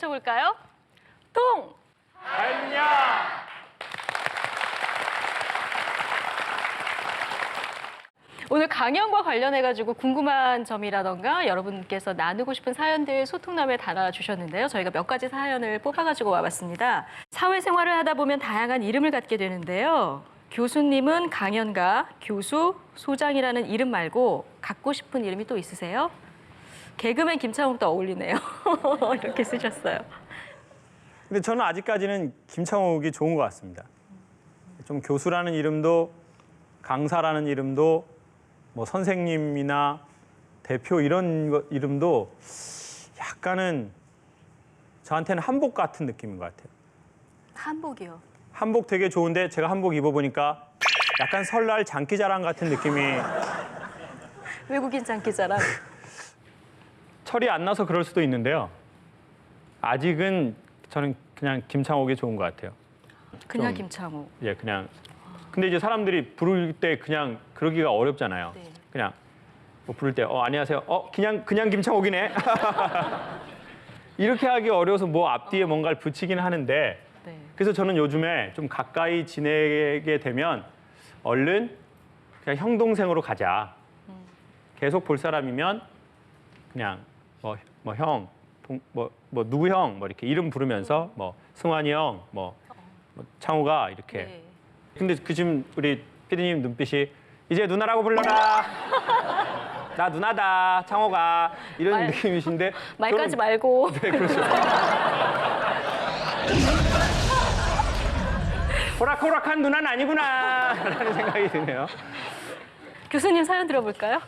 외쳐볼까요? 동! 했냐? 오늘 강연과 관련해가지고 궁금한 점이라던가 여러분께서 나누고 싶은 사연들 소통남에 달아주셨는데요. 저희가 몇 가지 사연을 뽑아가지고 와봤습니다. 사회생활을 하다 보면 다양한 이름을 갖게 되는데요. 교수님은 강연가, 교수, 소장이라는 이름 말고 갖고 싶은 이름이 또 있으세요? 개그맨 김창욱도 어울리네요. 이렇게 쓰셨어요. 근데 저는 아직까지는 김창욱이 좋은 것 같습니다. 좀 교수라는 이름도 강사라는 이름도 뭐 선생님이나 대표 이런 거- 이름도 약간은 저한테는 한복 같은 느낌인 것 같아요. 한복이요. 한복 되게 좋은데 제가 한복 입어보니까 약간 설날 장기자랑 같은 느낌이 외국인 장기자랑. 철이 안 나서 그럴 수도 있는데요. 아직은 저는 그냥 김창욱이 좋은 것 같아요. 그냥 좀- 김창욱. 예, 그냥. 근데 이제 사람들이 부를 때 그냥 그러기가 어렵잖아요. 네. 그냥 뭐 부를 때, 어 안녕하세요. 어 그냥 그냥 김창욱이네. 이렇게 하기 어려워서 뭐 앞뒤에 뭔가를 붙이긴 하는데 네. 그래서 저는 요즘에 좀 가까이 지내게 되면 얼른 그냥 형 동생으로 가자. 계속 볼 사람이면 그냥 뭐 뭐 형, 뭐, 뭐 누구 형, 뭐 이렇게 이름 부르면서 뭐 승환이 형, 뭐, 뭐 창우가 이렇게. 네. 근데 그 지금 우리 피디님 눈빛이 이제 누나라고 불러라. 나 누나다, 창호가 이런 말- 느낌이신데 말까지 저는- 말고. 네, 그렇죠. 호락호락한 누나는 아니구나라는 생각이 드네요. 교수님 사연 들어볼까요?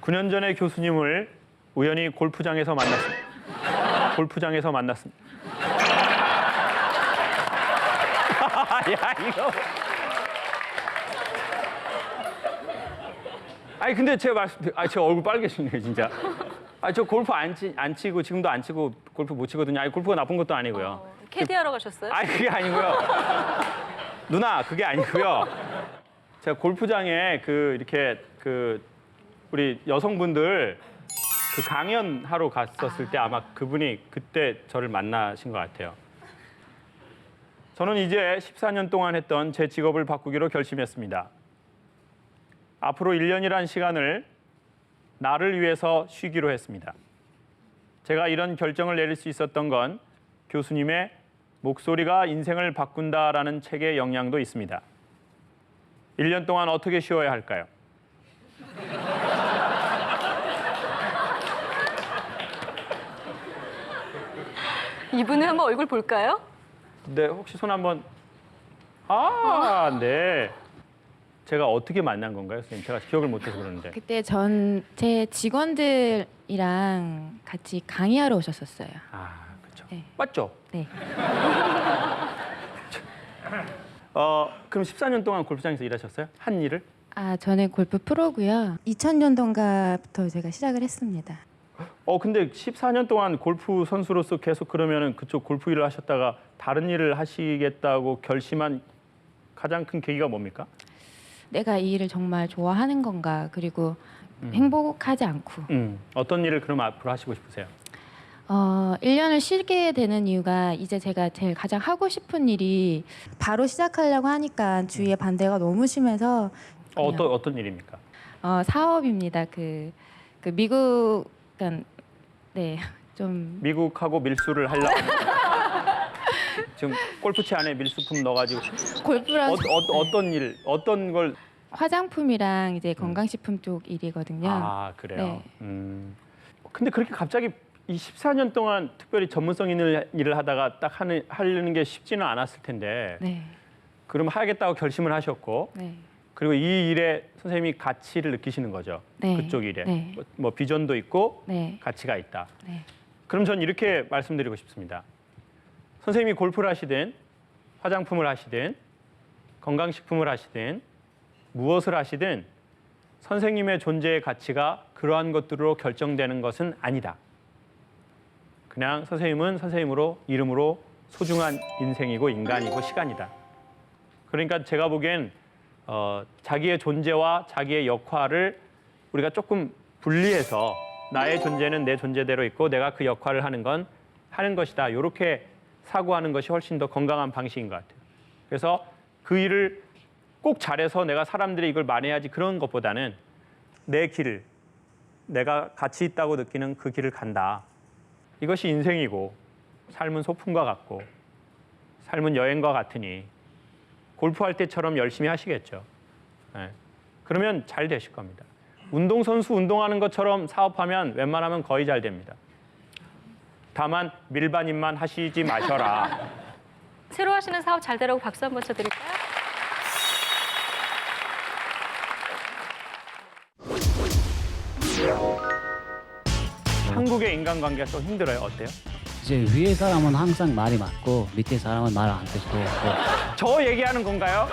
9년 전에 교수님을 우연히 골프장에서 만났습니다. 골프장에서 만났습니다. 야 이거. 아니 근데 제가 말씀, 아 제가 얼굴 빨개지네요 진짜. 아저 골프 안, 치, 안 치고 지금도 안 치고 골프 못 치거든요. 아니 골프가 나쁜 것도 아니고요. 어, 캐디하러 가셨어요? 아니 그게 아니고요. 누나 그게 아니고요. 제가 골프장에 그 이렇게 그 우리 여성분들 그 강연하러 갔었을 때 아마 그분이 그때 저를 만나신 것 같아요. 저는 이제 14년 동안 했던 제 직업을 바꾸기로 결심했습니다. 앞으로 1년이란 시간을 나를 위해서 쉬기로 했습니다. 제가 이런 결정을 내릴 수 있었던 건 교수님의 목소리가 인생을 바꾼다라는 책의 영향도 있습니다. 1년 동안 어떻게 쉬어야 할까요? 이분의 한번 얼굴 볼까요? 네, 혹시 손 한번 아, 네. 제가 어떻게 만난 건가요, 선생님? 제가 기억을 못해서 그러는데. 그때 전 제 직원들이랑 같이 강의하러 오셨었어요. 아, 그렇죠. 네. 맞죠? 네. 어, 그럼 14년 동안 골프장에서 일하셨어요? 한 일을? 아, 저는 골프 프로고요. 2000년도인가부터 제가 시작을 했습니다. 어, 근데 14년 동안 골프 선수로서 계속 그러면은 그쪽 골프 일을 하셨다가 다른 일을 하시겠다고 결심한 가장 큰 계기가 뭡니까? 내가 이 일을 정말 좋아하는 건가? 그리고 음. 행복하지 않고 음, 어떤 일을 그럼 앞으로 하시고 싶으세요? 어, 1년을 쉬게 되는 이유가 이제 제가 제일 가장 하고 싶은 일이 바로 시작하려고 하니까 주위의 반대가 너무 심해서 어, 어떤 어떤 일입니까? 어, 사업입니다. 그, 그 미국 그러니까 네. 좀 미국하고 밀수를 하려고 지금 골프채 안에 밀수품 넣어가지고 골프랑 어, 어, 어떤 일 어떤 걸 화장품이랑 이제 건강식품 쪽 일이거든요. 아 그래요. 네. 음. 근데 그렇게 갑자기 이 14년 동안 특별히 전문성 있는 일을 하다가 딱 하는 하려는 게 쉽지는 않았을 텐데 네. 그럼 하겠다고 결심을 하셨고 네. 그리고 이 일에 선생님이 가치를 느끼시는 거죠. 네. 그쪽 일에 네. 뭐, 뭐 비전도 있고 네. 가치가 있다. 네. 그럼 전 이렇게 말씀드리고 싶습니다. 선생님이 골프를 하시든 화장품을 하시든 건강식품을 하시든 무엇을 하시든 선생님의 존재의 가치가 그러한 것들로 결정되는 것은 아니다. 그냥 선생님은 선생님으로 이름으로 소중한 인생이고 인간이고 시간이다. 그러니까 제가 보기엔 어, 자기의 존재와 자기의 역할을 우리가 조금 분리해서 나의 존재는 내 존재대로 있고 내가 그 역할을 하는 건 하는 것이다. 이렇게 사고하는 것이 훨씬 더 건강한 방식인 것 같아요. 그래서 그 일을 꼭 잘해서 내가 사람들이 이걸 만회하지 그런 것보다는 내 길을 내가 가치 있다고 느끼는 그 길을 간다. 이것이 인생이고 삶은 소풍과 같고 삶은 여행과 같으니 골프할 때처럼 열심히 하시겠죠. 예. 그러면 잘 되실 겁니다. 운동선수 운동하는 것처럼 사업하면 웬만하면 거의 잘 됩니다. 다만 밀반입만 하시지 마셔라. 새로 하시는 사업 잘 되라고 박수 한번 쳐드릴까요? 한국의 인간관계가 좀 힘들어요. 어때요? 이제 위에 사람은 항상 말이 맞고 밑에 사람은 말안 듣고 뭐 저 얘기하는 건가요?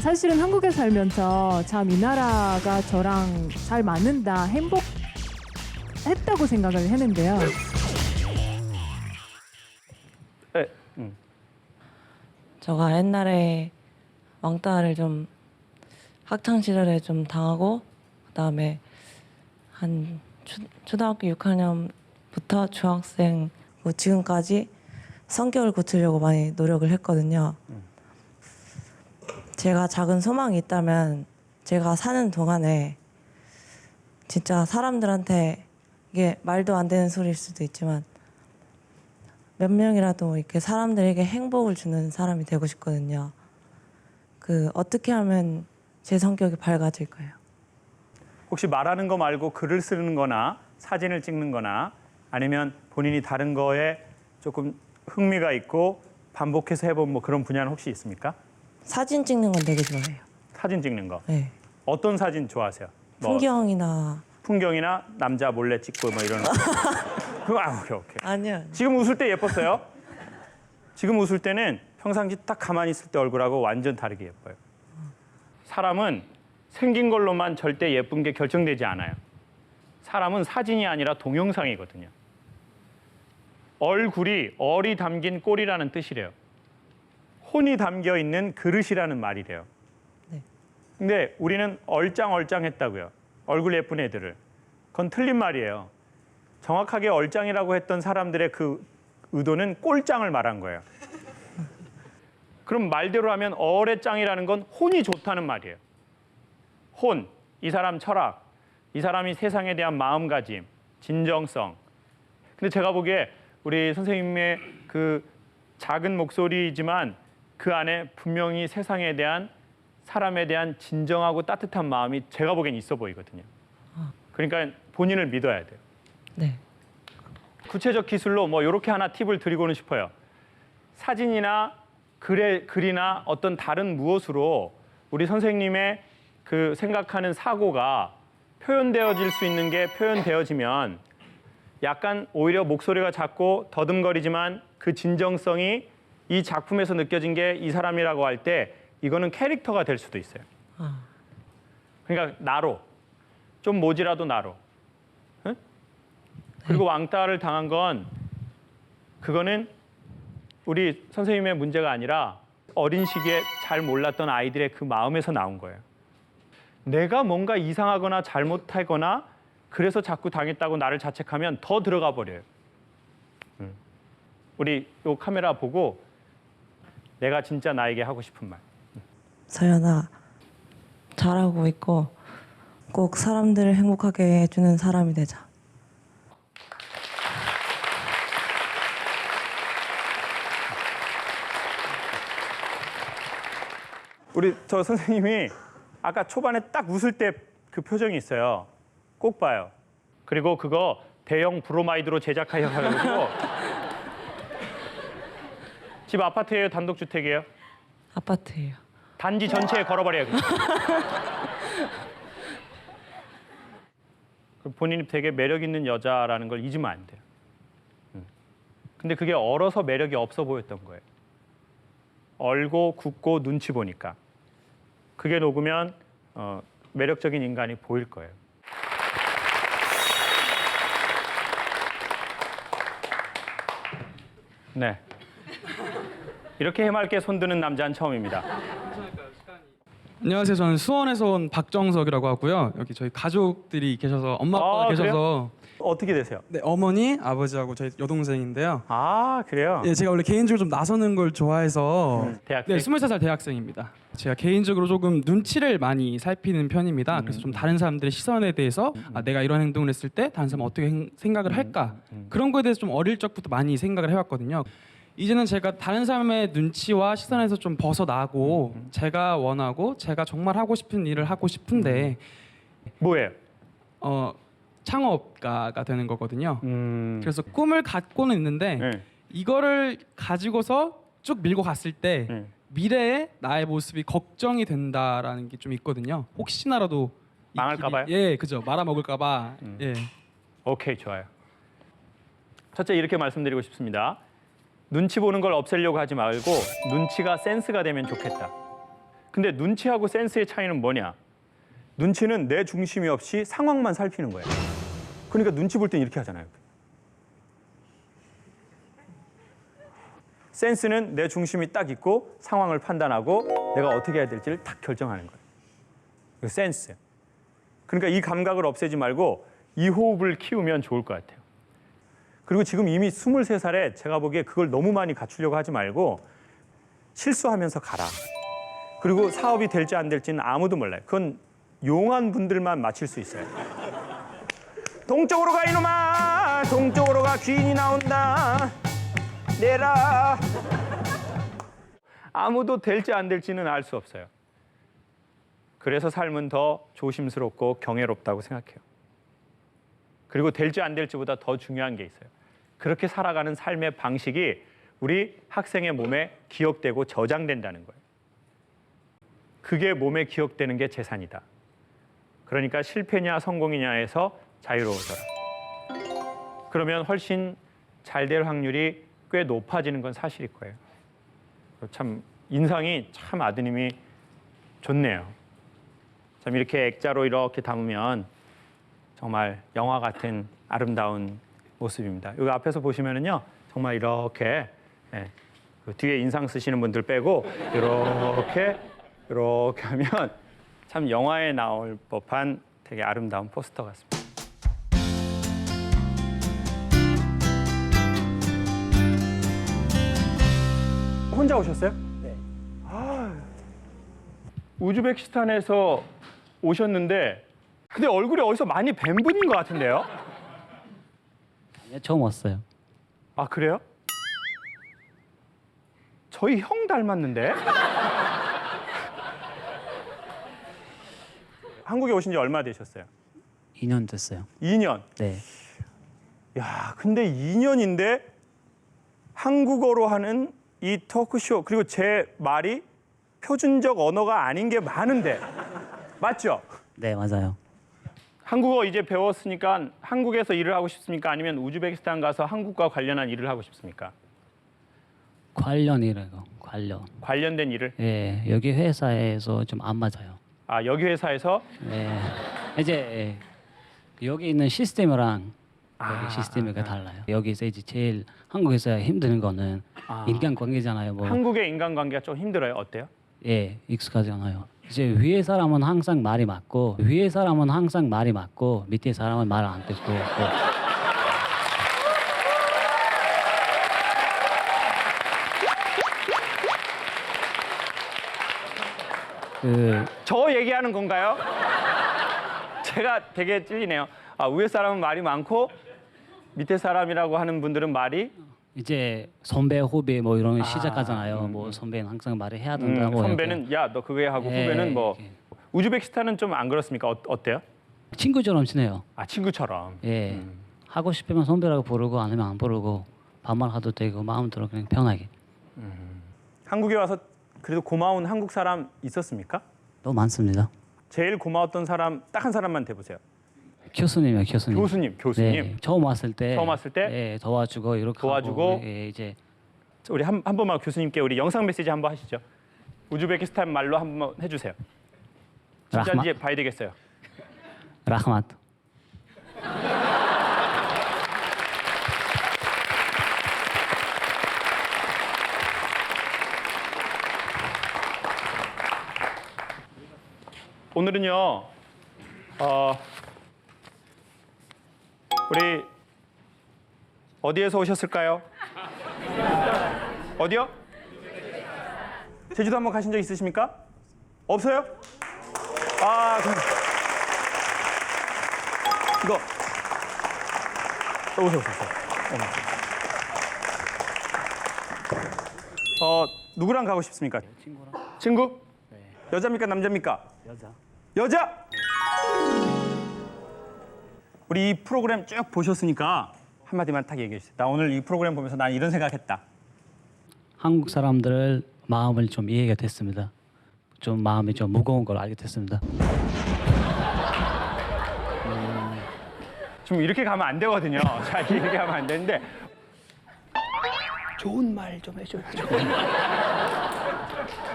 사실은 한국에 살면서 참 이 나라가 저랑 잘 맞는다, 행복했다고 생각을 했는데요. 네. 음. 제가 옛날에 왕따를 좀 학창 시절에 좀 당하고 그다음에 한 초, 초등학교 6학년 부터 중학생 뭐 지금까지 성격을 고치려고 많이 노력을 했거든요. 제가 작은 소망이 있다면 제가 사는 동안에 진짜 사람들한테 이게 말도 안 되는 소리일 수도 있지만 몇 명이라도 이렇게 사람들에게 행복을 주는 사람이 되고 싶거든요. 그 어떻게 하면 제 성격이 밝아질까요? 혹시 말하는 거 말고 글을 쓰는 거나 사진을 찍는 거나 아니면 본인이 다른 거에 조금 흥미가 있고 반복해서 해본 뭐 그런 분야는 혹시 있습니까? 사진 찍는 건 되게 좋아해요. 사진 찍는 거. 네. 어떤 사진 좋아하세요? 뭐 풍경이나 풍경이나 남자 몰래 찍고 뭐 이런 거. 그거 아, 오케이, 오케이. 아니요. 지금 웃을 때 예뻤어요? 지금 웃을 때는 평상시 딱 가만히 있을 때 얼굴하고 완전 다르게 예뻐요. 사람은 생긴 걸로만 절대 예쁜 게 결정되지 않아요. 사람은 사진이 아니라 동영상이거든요. 얼굴이 얼이 담긴 꼴이라는 뜻이래요. 혼이 담겨 있는 그릇이라는 말이래요. 네. 근데 우리는 얼짱얼짱 했다고요. 얼굴 예쁜 애들을. 그건 틀린 말이에요. 정확하게 얼짱이라고 했던 사람들의 그 의도는 꼴짱을 말한 거예요. 그럼 말대로 하면 얼의 짱이라는 건 혼이 좋다는 말이에요. 혼, 이 사람 철학, 이 사람이 세상에 대한 마음가짐, 진정성. 근데 제가 보기에 우리 선생님의 그 작은 목소리이지만 그 안에 분명히 세상에 대한 사람에 대한 진정하고 따뜻한 마음이 제가 보기엔 있어 보이거든요. 그러니까 본인을 믿어야 돼요. 네. 구체적 기술로 뭐 이렇게 하나 팁을 드리고는 싶어요. 사진이나 글에, 글이나 어떤 다른 무엇으로 우리 선생님의 그 생각하는 사고가 표현되어질 수 있는 게 표현되어지면 약간 오히려 목소리가 작고 더듬거리지만 그 진정성이 이 작품에서 느껴진 게 이 사람이라고 할 때 이거는 캐릭터가 될 수도 있어요. 아. 그러니까 나로 좀 모지라도 나로. 응? 그리고 왕따를 당한 건 그거는 우리 선생님의 문제가 아니라 어린 시기에 잘 몰랐던 아이들의 그 마음에서 나온 거예요. 내가 뭔가 이상하거나 잘못하거나 그래서 자꾸 당했다고 나를 자책하면 더 들어가 버려요. 음. 우리 요 카메라 보고 내가 진짜 나에게 하고 싶은 말. 서연아, 잘하고 있고 꼭 사람들을 행복하게 해주는 사람이 되자. 우리 저 선생님이 아까 초반에 딱 웃을 때 그 표정이 있어요. 꼭 봐요. 그리고 그거 대형 브로마이드로 제작하여 가지고 집 아파트예요, 단독 주택이에요? 아파트예요. 단지 전체에 걸어버려요. 그냥. 그 본인이 되게 매력 있는 여자라는 걸 잊으면 안 돼요. 음. 근데 그게 얼어서 매력이 없어 보였던 거예요. 얼고 굽고 눈치 보니까 그게 녹으면 어, 매력적인 인간이 보일 거예요. 네. 이렇게 해맑게 손드는 남자는 처음입니다. 안녕하세요. 저는 수원에서 온 박정석이라고 하고요. 여기 저희 가족들이 계셔서 엄마 아빠가 아, 계셔서 어떻게 되세요? 네, 어머니, 아버지하고 저희 여동생인데요. 아 그래요? 예, 제가 원래 개인적으로 좀 나서는 걸 좋아해서 음, 대학생. 네, 23살 대학생입니다. 제가 개인적으로 조금 눈치를 많이 살피는 편입니다. 그래서 좀 다른 사람들의 시선에 대해서 아, 내가 이런 행동을 했을 때 다른 사람은 어떻게 행- 생각을 할까 그런 거에 대해서 좀 어릴 적부터 많이 생각을 해왔거든요. 이제는 제가 다른 사람의 눈치와 시선에서 좀 벗어나고 제가 원하고 제가 정말 하고 싶은 일을 하고 싶은데 뭐예요? 어, 창업가가 되는 거거든요. 음. 그래서 꿈을 갖고는 있는데 네. 이거를 가지고서 쭉 밀고 갔을 때 네. 미래의 나의 모습이 걱정이 된다라는 게 좀 있거든요. 혹시나라도 이 망할까 길이- 봐요? 예, 그죠. 말아 먹을까 봐. 음. 예. 오케이 좋아요. 첫째 이렇게 말씀드리고 싶습니다. 눈치 보는 걸 없애려고 하지 말고 눈치가 센스가 되면 좋겠다. 근데 눈치하고 센스의 차이는 뭐냐? 눈치는 내 중심이 없이 상황만 살피는 거예요. 그러니까 눈치 볼 땐 이렇게 하잖아요. 센스는 내 중심이 딱 있고 상황을 판단하고 내가 어떻게 해야 될지를 딱 결정하는 거예요. 그 센스. 그러니까 이 감각을 없애지 말고 이 호흡을 키우면 좋을 것 같아요. 그리고 지금 이미 23살에 제가 보기에 그걸 너무 많이 갖추려고 하지 말고 실수하면서 가라. 그리고 사업이 될지 안 될지는 아무도 몰라요. 그건 용한 분들만 맞힐 수 있어요. 동쪽으로 가 이놈아 동쪽으로 가 귀인이 나온다 내라 아무도 될지 안 될지는 알 수 없어요. 그래서 삶은 더 조심스럽고 경외롭다고 생각해요. 그리고 될지 안 될지보다 더 중요한 게 있어요. 그렇게 살아가는 삶의 방식이 우리 학생의 몸에 기억되고 저장된다는 거예요. 그게 몸에 기억되는 게 재산이다. 그러니까 실패냐 성공이냐에서 자유로워져라. 그러면 훨씬 잘 될 확률이 꽤 높아지는 건 사실일 거예요. 참 인상이 참 아드님이 좋네요. 참 이렇게 액자로 이렇게 담으면 정말 영화 같은 아름다운 모습입니다. 여기 앞에서 보시면은요, 정말 이렇게 예, 그 뒤에 인상 쓰시는 분들 빼고 이렇게 이렇게 하면 참 영화에 나올 법한 되게 아름다운 포스터 같습니다. 혼자 오셨어요? 네. 우즈베키스탄에서 오셨는데 근데 얼굴이 어디서 많이 뵌 분인 것 같은데요? 예, 처음 왔어요. 아 그래요? 저희 형 닮았는데? 한국에 오신 지 얼마 되셨어요? 2년 됐어요. 2년. 네. 야, 근데 2년인데 한국어로 하는 이 토크쇼 그리고 제 말이 표준적 언어가 아닌 게 많은데 맞죠? 네, 맞아요. 한국어 이제 배웠으니까 한국에서 일을 하고 싶습니까? 아니면 우즈베키스탄 가서 한국과 관련한 일을 하고 싶습니까? 관련이라고 관련. 관련된 일을 예, 여기 회사에서 좀 안 맞아요. 아 여기 회사에서 예, 이제 예, 여기 있는 시스템이랑 아, 여기 시스템이 달라요. 여기서 이제 제일 한국에서 힘드는 거는 아. 인간 관계잖아요. 뭐 한국의 인간관계가 좀 힘들어요. 어때요? 예, 익숙하지 않아요. 이제 위에 사람은 항상 말이 맞고 위에 사람은 항상 말이 맞고 밑에 사람은 말안 듣고 뭐. 그저 얘기하는 건가요? 제가 되게 찔리네요. 아, 위에 사람은 말이 많고 밑에 사람이라고 하는 분들은 말이 이제 선배 후배 뭐 이런 거 시작하잖아요. 뭐 선배는 항상 말을 해야 된다. 음, 뭐 선배는 야 너 그거 해 하고 예, 후배는 뭐 예. 우즈베키스탄은 좀 안 그렇습니까? 어, 어때요? 이렇게 친구처럼 지내요. 아 친구처럼. 예. 음. 하고 싶으면 선배라고 부르고 아니면 안 부르고 반말해도 되고 마음대로 그냥 편하게. 한국에 와서 그래도 고마운 한국 사람 있었습니까? 너무 많습니다. 제일 고마웠던 사람 딱 한 사람만 대보세요. 교수님이요, 교수님. 교수님, 교수님. 네, 처음 왔을 때. 처음 왔을 때? 예, 도와주고 이렇게 도와주고? 하고, 예, 이제 우리 한, 한 번만 교수님께 우리 영상 메시지 한 번 하시죠. 우즈베키스탄 말로 한 번 해주세요. 진짜인지 봐야 되겠어요. 라흐마트. 오늘은요, 어, 우리 어디에서 오셨을까요? 어디요? 제주도 한번 가신 적 있으십니까? 없어요? 아, 그럼 이거 어, 오세요, 오세요. 어, 누구랑 가고 싶습니까? 친구랑. 친구? 여자입니까, 남자입니까? 여자. 여자! 우리 이 프로그램 쭉 보셨으니까 한마디만 딱 얘기해 주세요. 나 오늘 이 프로그램 보면서 난 이런 생각했다. 한국 사람들 마음을 좀 이해가 됐습니다. 좀 마음이 좀 무거운 걸 알게 됐습니다. 좀 이렇게 가면 안 되거든요. 자, 이렇게 하면 안 되는데 좋은 말 좀 해줘야죠.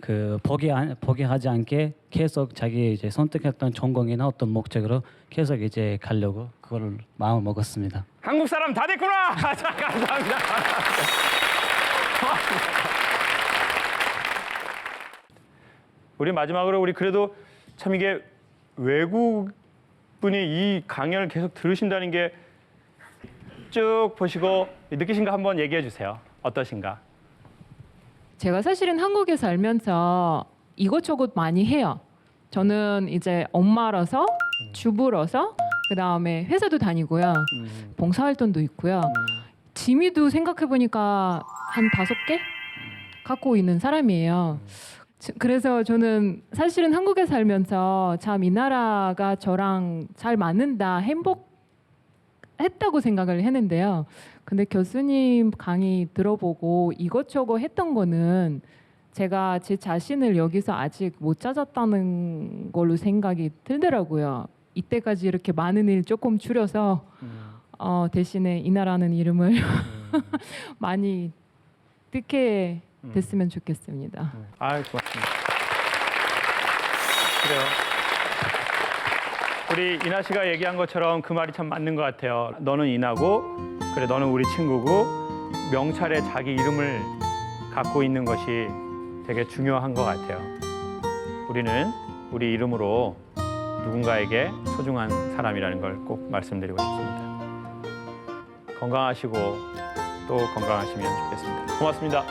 그 포기 안, 포기하지 않게 계속 자기 이제 선택했던 전공이나 어떤 목적으로 계속 이제 가려고 그걸 마음을 먹었습니다. 한국 사람 다 됐구나. 자, 감사합니다. 우리 마지막으로 우리 그래도 참 이게 외국 분이 이 강연을 계속 들으신다는 게 쭉 보시고 느끼신 거 한번 얘기해 주세요. 어떠신가? 제가 사실은 한국에 살면서 이것저것 많이 해요. 저는 이제 엄마라서 주부로서 그 다음에 회사도 다니고요. 봉사활동도 있고요. 취미도 생각해 보니까 한 다섯 개 갖고 있는 사람이에요. 지- 그래서 저는 사실은 한국에 살면서 참 이 나라가 저랑 잘 맞는다, 행복 했다고 생각을 했는데요. 근데 교수님 강의 들어보고 이것저것 했던 거는 제가 제 자신을 여기서 아직 못 찾았다는 걸로 생각이 들더라고요. 이때까지 이렇게 많은 일 조금 줄여서 어, 대신에 이 나라는 이름을 많이 듣게 됐으면 좋겠습니다. 아, 고맙습니다. 그래요. 우리 이나 씨가 얘기한 것처럼 그 말이 참 맞는 것 같아요. 너는 이나고, 그래 너는 우리 친구고 명찰에 자기 이름을 갖고 있는 것이 되게 중요한 것 같아요. 우리는 우리 이름으로 누군가에게 소중한 사람이라는 걸 꼭 말씀드리고 싶습니다. 건강하시고 또 건강하시면 좋겠습니다. 고맙습니다.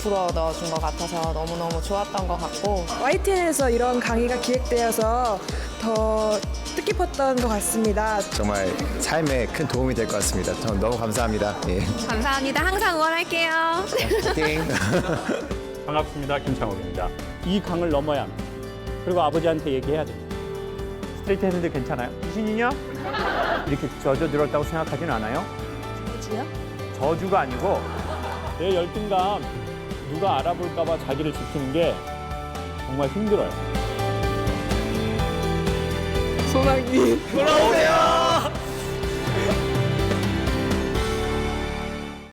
힘을 불어 넣어준 것 같아서 너무너무 좋았던 것 같고 YTN에서 이런 강의가 기획되어서 더 뜻깊었던 것 같습니다. 정말 삶에 큰 도움이 될 것 같습니다. 전 너무 감사합니다. 예. 감사합니다. 항상 응원할게요. 띵. 반갑습니다. 김창욱입니다. 이 강을 넘어야 합니다. 그리고 아버지한테 얘기해야 됩니다. 스트레이트 헤드들 괜찮아요? 귀신이냐? 이렇게 젖어들었다고 생각하진 않아요? 저주요? 저주가 아니고 내 열등감 누가 알아볼까 봐 자기를 지키는 게 정말 힘들어요. 소나기. 돌아오세요!